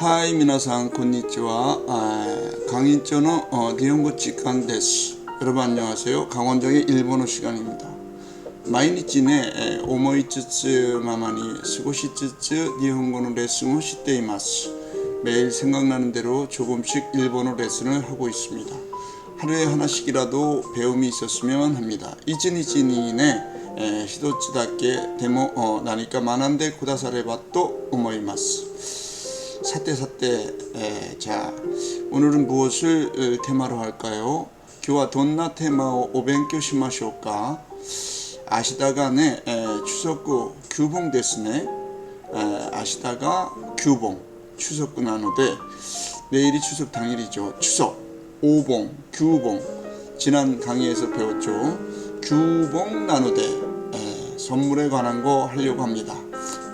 はい、皆さん、こんにちは。あー강인조의 어, 니혼고 직관 데스. 여러분 안녕하세요. 강원정의 일본어 시간입니다. 毎日ね、えー思いつつままに過ごしつつ日本語のレッスンをしています。 매일 생각나는 대로 조금씩 일본어 레슨을 하고 있습니다. 하루에 하나씩이라도 배움이 있었으면 합니다. 이즈니즈니네 一つだけでもお何か学んでくださればと思います。さて 사때사때 예, 자 오늘은 무엇을 어, 테마로 할까요? 교와 돈나 테마오 오뱅교 시마시오까? 아시다가네 예, 추석구 규봉 됐으네. 예, 아시다가 규봉 추석구 나노데 내일이 추석 당일이죠. 추석 오봉 규봉. 지난 강의에서 배웠죠. 규봉 나노데 선물에 관한 거 하려고 합니다.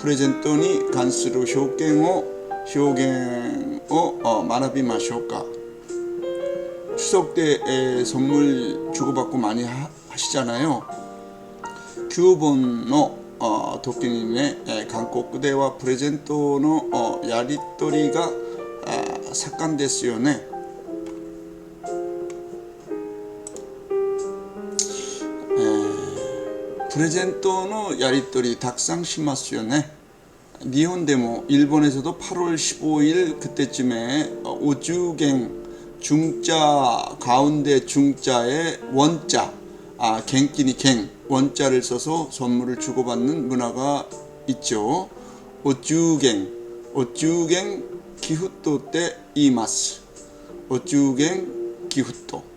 프레젠토니 간스루 쇼갱호 효갱を 어, 만나비 마쇼까 추석 때 에, 선물 주고받고 많이 하, 하시잖아요 9本のあ時にね、えー韓国ではプレゼントのあやり取りがあ盛んですよね。えープレゼントのやり取りたくさんしますよね。 니혼데모 일본에서도 8월 15일 그때쯤에 어, 오주갱 중자 가운데 중자의 원자 아 갱끼니 갱 원자를 써서 선물을 주고받는 문화가 있죠. 오주갱 오주갱 기후토 때 이마스 오주갱 기후토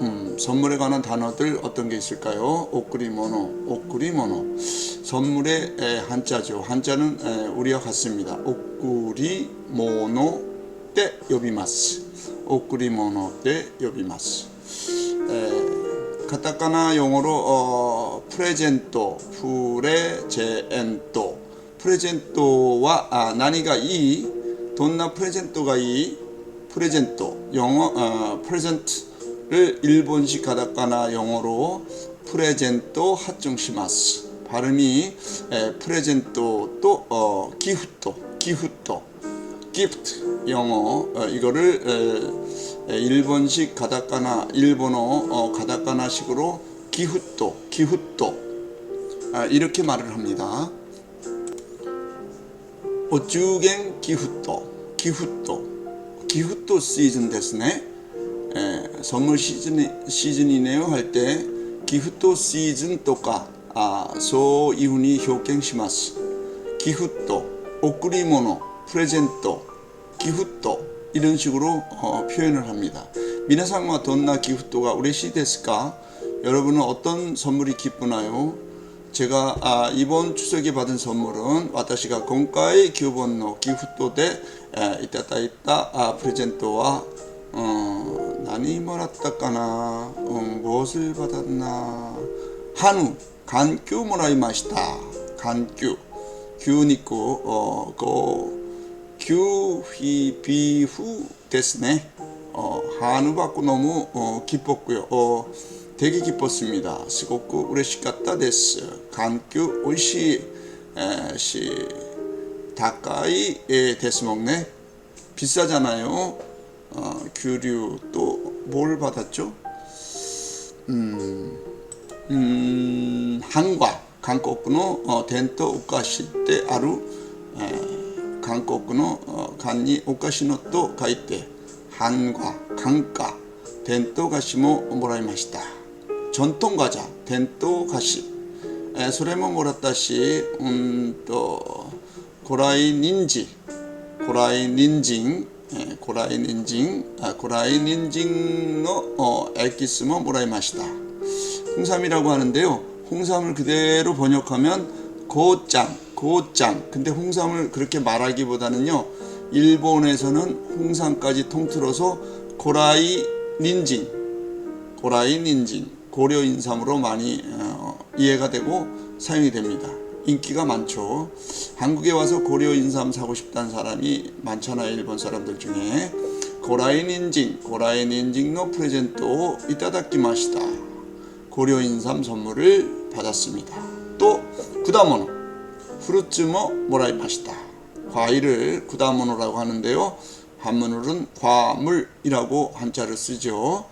음, 선물에 관한 단어들 어떤 게 있을까요? 오크리모노, 오크리모노. 선물의 에, 한자죠. 한자는 에, 우리와 같습니다. 오크리모노 때 요비마스. 오크리모노 때 요비마스. 에, 카타카나 용어로 어, 프레젠토, 프레젠토. 프레젠토와 아, 나니가 이, 돈나 프레젠토가 이, 프레젠토 영어 어, 프레젠트 를 일본식 가다카나 영어로 프레젠토 하중시마스 발음이 에, 프레젠토 또 어, 기후토 기후토 기프트 영어 어, 이거를 에, 에, 일본식 가다카나 일본어 어, 가다카나식으로 기후토 기후토 아, 이렇게 말을 합니다. 오주갱 기후토 기후토 기후토 시즌 ですね 에, 선물 시즌, 시즌이네요 할 때 기프트 시즌 とか 아, 소이훈이 효경시마스 기프트, 오크리모노, 프레젠토, 기프트 이런 식으로 어, 표현을 합니다. 미나상과 돈나 기프트가 우레시 데스까? 여러분은 어떤 선물이 기쁘나요? 제가 아, 이번 추석에 받은 선물은 와타시가 공과의 기후번호 기후토대 이따다 이따 아, 프레젠토와 어, 何もらったかな、うん、무엇을 받았나 한우 간규 もらいました간규牛肉をこう牛皮ビーフですね 어, 한우 받고 너무 어, 기뻤고요. 어, 되게 기뻤습니다. すごく嬉しかったです. 간규 오이시 에, 시 다카이 에, 데스 먹네. 비싸잖아요. 어, 규류 또 뭘 받았죠? 음, 음, 한과 한국の 어, 덴토 오카시 때 아루 에, 韓国のあ漢にお菓子のと書いて한과韓華伝統菓子ももらいました전통과자伝統菓子えーそれももらったしうーんと古来人参古来人参 えー古来人参あ古来人参の어エキスももらいました 홍삼이라고 하는데요. 홍삼을 그대로 번역하면 고짱, 고짱. 근데 홍삼을 그렇게 말하기보다는요. 일본에서는 홍삼까지 통틀어서 고라이 닌징, 고라이 닌진 고려 인삼으로 많이 어, 이해가 되고 사용이 됩니다. 인기가 많죠. 한국에 와서 고려 인삼 사고 싶다는 사람이 많잖아요. 일본 사람들 중에 고라이 닌진 고라이 닌진노 프레젠토 이타다키 마시다. 고려 인삼 선물을 받았습니다. 또 구다모노 프루츠모 모라이마시다. 과일을 구다모노라고 하는데요. 한문으로는 과물이라고 한자를 쓰죠.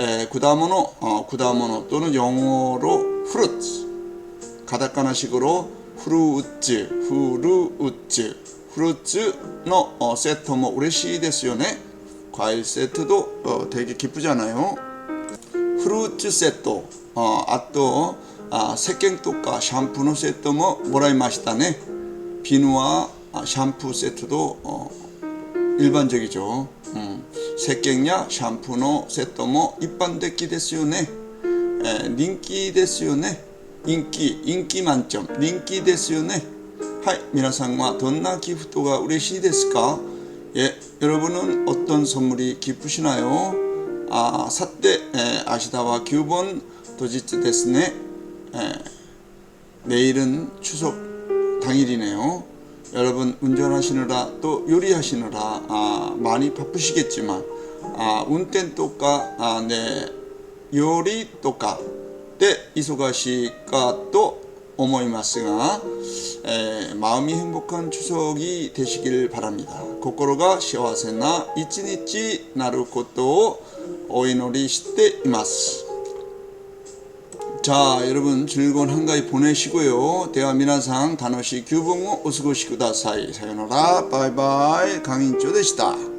에, 구다모노, 어, 구다모노 또는 영어로 프 カタカナ식으로 후루우츠, 후루우츠, 후루츠노 어, 세트 뭐 우레시 데스요네. 과일 세트도 어, 되게 기쁘잖아요. 후루츠 세트, 어, 아또 아, 세갱토과 샴푸노 세트 뭐 뭐라이 맛있다네. 비누와 아, 샴푸 세트도 어, 일반적이죠. 음, 색갱야 샴푸노 세트 뭐一般的ですよね. 에, 인기ですよね. 인기 인기 만점 人気ですよねはい皆さんはどんなギフトが嬉しいですか 예, 여러분은 어떤 선물이 기쁘시나요? 아, 사때 에, 아시다와 규본 도지츠 데스네. 에, 내일은 추석 당일이네요. 여러분 운전하시느라 또 요리하시느라 아, 많이 바쁘시겠지만 아, 운転 또까 아, 네 요리 또까 때 이소가시까 또 思いますが、えー 마음이 행복한 추석이 되시길 바랍니다. 心が幸せな一日なることをお祈りしています. 자, 여러분 즐거운 한가위 보내시고요. 대화 미나상 단어시 규봉 오스고시 쿠다사이 사요나라 바이바이 강인조 되시다.